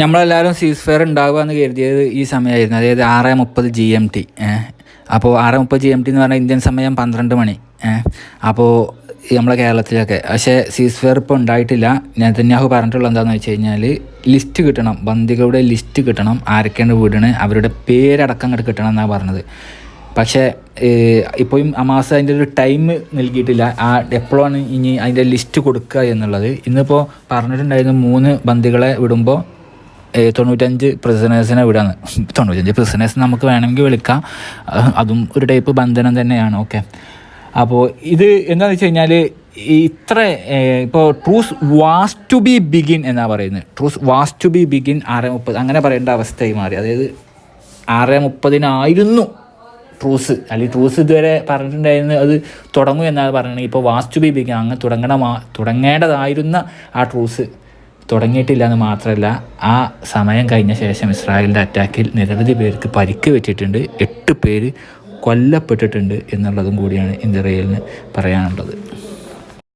നമ്മളെല്ലാവരും സീസ് ഫെയർ ഉണ്ടാവുക എന്ന് കരുതിയത് ഈ സമയമായിരുന്നു. അതായത് ആറ് മുപ്പത് ജി എം ടി അപ്പോൾ ആറ് മുപ്പത് ജി എം ടി എന്ന് പറഞ്ഞാൽ ഇന്ത്യൻ സമയം പന്ത്രണ്ട് മണി അപ്പോൾ നമ്മളെ കേരളത്തിലൊക്കെ. പക്ഷേ സീസ് ഫെയർ ഇപ്പോൾ ഉണ്ടായിട്ടില്ല. നെതന്യാഹു പറഞ്ഞിട്ടുള്ളത് എന്താണെന്ന് വെച്ച് കഴിഞ്ഞാൽ ലിസ്റ്റ് കിട്ടണം. ബന്ദികളുടെ ലിസ്റ്റ് കിട്ടണം. ആരൊക്കെയാണ് വീടാണ് അവരുടെ പേരടക്കം അങ്ങോട്ട് കിട്ടണം എന്നാണ് പറഞ്ഞത്. പക്ഷേ ഇപ്പോഴും അമാസ അതിന്റെ ഒരു ടൈം നൽകിയിട്ടില്ല. ആ എപ്പോഴാണ് ഇനി അതിന്റെ ലിസ്റ്റ് കൊടുക്കുക എന്നുള്ളത്. ഇന്നിപ്പോൾ പറഞ്ഞിട്ടുണ്ടായിരുന്നു മൂന്ന് ബന്ദികളെ വിടുമ്പോൾ തൊണ്ണൂറ്റഞ്ച് പ്രിസണേഴ്സിനെ വിടാന്ന്. തൊണ്ണൂറ്റഞ്ച് പ്രിസണേഴ്സ് നമുക്ക് വേണമെങ്കിൽ വിളിക്കാം. അതും ഒരു ടൈപ്പ് ബന്ധനം തന്നെയാണ്. ഓക്കെ അപ്പോൾ ഇത് എന്താണെന്ന് വെച്ച് കഴിഞ്ഞാൽ ഇത്ര ഇപ്പോൾ truce was to be begin എന്നാണ് പറയുന്നത്. Truce was to be begin ആറ് മുപ്പത് അങ്ങനെ പറയേണ്ട അവസ്ഥയായി മാറി. അതായത് ആറ് മുപ്പതിനായിരുന്നു ട്രൂസ് അല്ലെങ്കിൽ ട്രൂസ് ഇതുവരെ പറഞ്ഞിട്ടുണ്ടായിരുന്നു അത് തുടങ്ങും എന്നാണ് പറയുന്നത് ഇപ്പോൾ വാസ് ടു ബി ബിഗിൻ അങ്ങ് തുടങ്ങണ തുടങ്ങേണ്ടതായിരുന്ന ആ ട്രൂസ് തുടങ്ങിയിട്ടില്ല എന്ന് മാത്രമല്ല ആ സമയം കഴിഞ്ഞ ശേഷം ഇസ്രായേലിന്റെ അറ്റാക്കിൽ നിരവധി പേർക്ക് പരിക്ക് വെച്ചിട്ടുണ്ട് എട്ട് പേര് കൊല്ലപ്പെട്ടിട്ടുണ്ട് എന്നുള്ളതും കൂടിയാണ് ഇസ്രയേലിന് പറയാനുള്ളത്.